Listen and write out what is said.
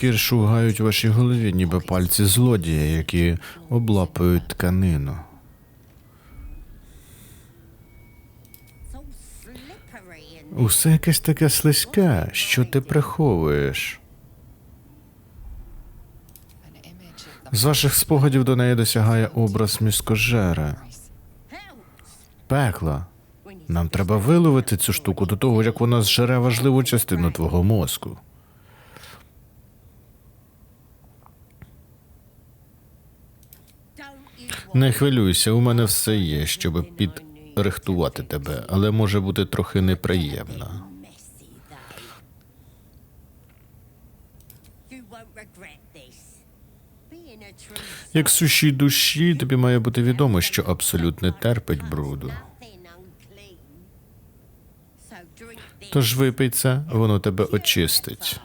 шкір шугають вашій голові, ніби пальці злодія, які облапують тканину. Усе якесь таке слизьке, що ти приховуєш. З ваших спогадів до неї досягає образ міскожера. Пекла. Нам треба виловити цю штуку до того, як вона зжере важливу частину твого мозку. Не хвилюйся, у мене все є, щоб підрихтувати тебе, але може бути трохи неприємно. Як суші душі, тобі має бути відомо, що абсолют не терпить бруду. Тож випий це, воно тебе очистить.